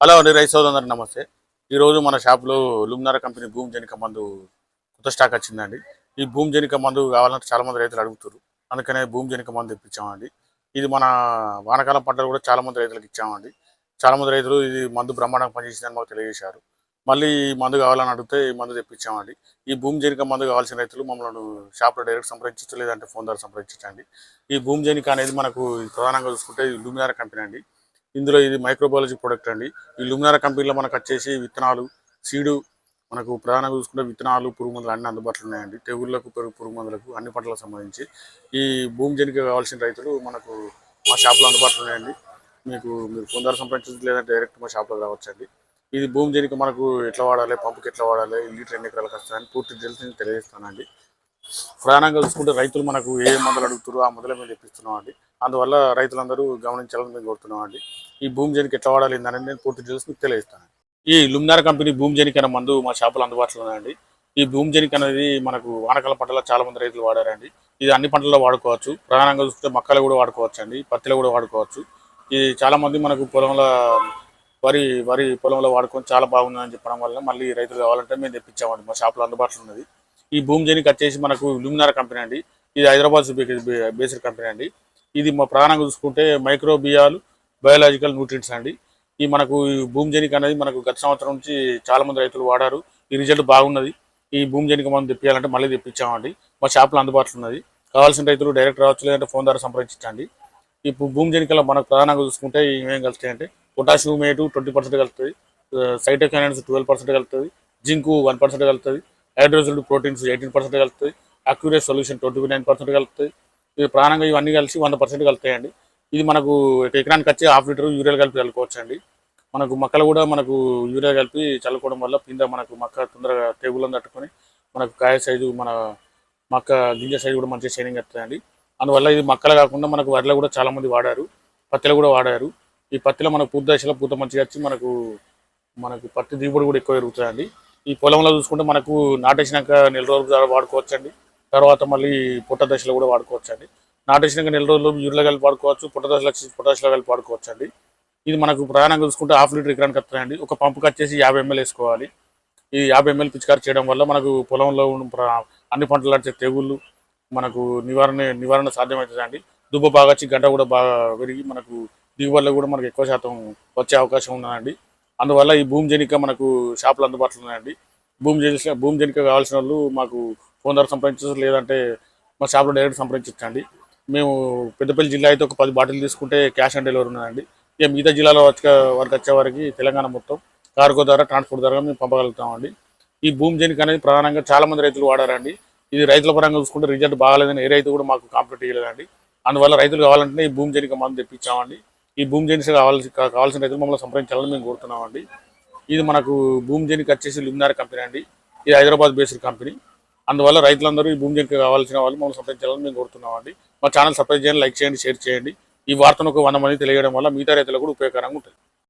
Hello అండి rice సోదరు నమస్తే. ఈరోజు మన షాప్లో లుమినార కంపెనీ భూమి జనిక మందు కొత్త స్టాక్ వచ్చిందండి. ఈ భూమి జనిక మందు కావాలంటే చాలా మంది రైతులు అడుగుతారు. అందుకనే భూమి జనిక మందు ఇప్పించామండి ఇది మన వానకాల పంటలు కూడా చాలా మంది రైతులకు ఇచ్చామండి. చాలామంది రైతులు ఇది మందు బ్రహ్మాండంగా పనిచేసిందని మాకు తెలియజేశారు. మళ్ళీ ఈ మందు కావాలని అడిగితే ఈ మందు తెప్పించామండి. ఈ భూమి జనిక మందు కావాల్సిన రైతులు మమ్మల్ని షాప్లో డైరెక్ట్ సంప్రదించచ్చు లేదంటే ఫోన్ ద్వారా సంప్రదించండి ఈ భూమి జనిక అనేది మనకు ప్రధానంగా చూసుకుంటే లుమినార కంపెనీ అండి. ఇందులో ఇది మైక్రోబయాలజీ ప్రొడక్ట్ అండి. ఈ లుమినార కంపెనీలో మనకు వచ్చేసి విత్తనాలు సీడు మనకు ప్రధానంగా చూసుకుంటే విత్తనాలు పురుగు మందులు అన్ని అందుబాటులో ఉన్నాయండి. తెగుళ్ళకు పెరుగు పురుగు మందులకు అన్ని పంటలకు సంబంధించి. ఈ భూమి జనిక కావాల్సిన రైతులు మనకు మా షాప్లో అందుబాటులో ఉన్నాయండి. మీకు మీరు ఫోన్ ద్వారా సంప్రదించవచ్చు లేదంటే డైరెక్ట్ మా షాప్లో రావచ్చండి. ఇది భూమి జనిక మనకు ఎట్లా వాడాలి పంపుకి ఎట్లా వాడాలి లీటర్ ఎన్ని ఎకరాలకు వస్తాయని పూర్తి డీటెయిల్స్ నేను తెలియజేస్తానండి. ప్రధానంగా చూసుకుంటే రైతులు మనకు ఏ మందులు అడుగుతారు ఆ మందులే మేము తెప్పిస్తున్నాం అండి అందువల్ల రైతులందరూ గమనించాలని మేము కోరుతున్నాం అండి ఈ భూమి జనికి ఎట్లా వాడాలి ఏందని నేను పూర్తి డీటెయిల్స్ మీకు తెలియజేస్తాను. ఈ లుమ్నార్ కంపెనీ భూమి జనికి అనే మందు మా షాపులో అందుబాటులో ఉందండి ఈ భూమి జనికి అనేది మనకు వానకాల పంటలో చాలా మంది రైతులు వాడారండి. ఇది అన్ని పంటల్లో వాడుకోవచ్చు. ప్రధానంగా చూస్తే మక్కలు కూడా వాడుకోవచ్చు అండి పత్తిలో కూడా వాడుకోవచ్చు. ఇది చాలా మంది మనకు పొలంలో వరి వరి పొలంలో వాడుకొని చాలా బాగుందని చెప్పడం వల్ల మళ్ళీ రైతులు కావాలంటే మేము తెప్పించామండి. మా షాప్లో అందుబాటులో ఉన్నది. ఈ భూమి జనికి వచ్చేసి మనకు లుమినార్ కంపెనీ అండి. ఇది హైదరాబాద్ బేస్డ్ కంపెనీ అండి. ఇది మా ప్రధానంగా చూసుకుంటే మైక్రో బియాలు బయోలాజికల్ న్యూట్రియంట్స్ అండి. ఈ మనకు ఈ భూమి అనేది మనకు గత సంవత్సరం నుంచి చాలా మంది రైతులు వాడారు. ఈ రిజల్ట్ బాగున్నది. ఈ భూమి జనిక మనం తెప్పించాలంటే మళ్ళీ తెప్పించామండి. మా షాప్లో అందుబాటులో ఉన్నది. కావాల్సిన రైతులు డైరెక్ట్ రావచ్చు లేదంటే ఫోన్ ద్వారా సంప్రదించండి. ఈ భూమిజనికలో భూమి మనకు ప్రధానంగా చూసుకుంటే ఏమేం కలుస్తాయంటే పొటాషియం మేటు ట్వంటీ పర్సెంట్ కలుస్తుంది. సైటోకైనన్స్ ట్వెల్వ్ పర్సెంట్ కలుస్తుంది. జింకు వన్ పర్సెంట్ కలుస్తుంది. హైడ్రోజన్ ప్రోటీన్స్ ఎయిటీన్ పర్సెంట్ కలుస్తుంది. Accurate solution twenty nine percent కలుస్తుంది. ఇవి ప్రాణంగా ఇవన్నీ కలిసి వంద పర్సెంట్ కలుతాయండి ఇది మనకు ఎకరానికి వచ్చి హాఫ్ లీటర్ యూరియా కలిపి చల్లుకోవచ్చు అండి మనకు మొక్కలు కూడా మనకు యూరియా కలిపి చల్లుకోవడం వల్ల కింద మనకు మొక్క తొందరగా తెగులను తట్టుకొని మనకు కాయ సైజు మన మొక్క గింజ సైజు కూడా మంచిగా షైనింగ్ వస్తుందండి అందువల్ల ఇది మొక్కలు కాకుండా మనకు వరిలో కూడా చాలా మంది వాడారు పత్తిలో కూడా వాడారు. ఈ పత్తిలో మనకు పూత దశలో పూత మంచిగా వచ్చి మనకు మనకు పత్తి దిగుబడి కూడా ఎక్కువ పెరుగుతుందండి. ఈ పొలంలో చూసుకుంటే మనకు నాటేసినాక నెల రోజులు వాడుకోవచ్చండి. తర్వాత మళ్ళీ పుట్ట దశలో కూడా వాడుకోవచ్చండి. నాటేసినాక నెల రోజులు యూరియా కలిపి వాడుకోవచ్చు పుట్ట దశలో వచ్చి పొటాషిలో కలిపి వాడుకోవచ్చండి. ఇది మనకు ప్రయాణం చూసుకుంటే హాఫ్ లీటర్ ఎకరానికి వస్తాయండి ఒక పంపుకి వచ్చేసి యాభై ఎంఎల్ వేసుకోవాలి. ఈ యాభై ఎంఎల్ పిచికారి చేయడం వల్ల మనకు పొలంలో ఉన్న అన్ని పంటలు వచ్చే తెగుళ్ళు మనకు నివారణ నివారణ సాధ్యమవుతుందండి. దుబ్బ బాగా వచ్చి గడ్డ కూడా బాగా పెరిగి మనకు దిగుబడిలో కూడా మనకు ఎక్కువ శాతం వచ్చే అవకాశం ఉన్నదండి అందువల్ల ఈ భూమి జనిక మనకు షాపులు అందుబాటులో ఉన్నాయండి. భూమి జనిక భూమి జనిక కావాల్సిన వాళ్ళు మాకు ఫోన్ ద్వారా సంప్రదించవచ్చు లేదంటే మా షాప్లో డైరెక్ట్ సంప్రదించండి మేము పెద్దపల్లి జిల్లా అయితే ఒక పది బాటిల్ తీసుకుంటే క్యాష్ ఆన్ డెలివరీ ఉన్నదండి. ఇక మిగతా జిల్లాలో వరకు వచ్చే తెలంగాణ మొత్తం కార్గో ద్వారా ట్రాన్స్పోర్ట్ ద్వారా మేము పంపగలుగుతామండి. ఈ భూమి జనిక్ అనేది ప్రధానంగా చాలా మంది రైతులు వాడారండి. ఇది రైతుల పరంగా చూసుకుంటే రిజల్ట్ బాగాలేదని ఏ రైతు కూడా మాకు కాంప్లీట్ చేయలేదండి అందువల్ల రైతులు కావాలంటే ఈ భూమి జనిక మందు తెప్పించామండి. ఈ భూమి జనిక కావాల్సి కావాల్సిన రైతులు మమ్మల్ని సంప్రదించాలని మేము కోరుతున్నామండి. ఇది మనకు భూమి జనిక్ వచ్చేసి లుమినార్ కంపెనీ అండి. ఇది హైదరాబాద్ బేస్డ్ కంపెనీ. అందువల్ల రైతులందరూ ఈ భూమి కావాల్సిన వాళ్ళు మమ్మల్ని సంప్రదించాలని మేము కోరుతున్నామండి. మా ఛానల్ సపోర్ట్ చేయండి లైక్ చేయండి షేర్ చేయండి. ఈ వార్తను ఒక వంద మంది తెలియడం వల్ల మిగతా రైతులకు కూడా ఉపయోగకరంగా ఉంటుంది.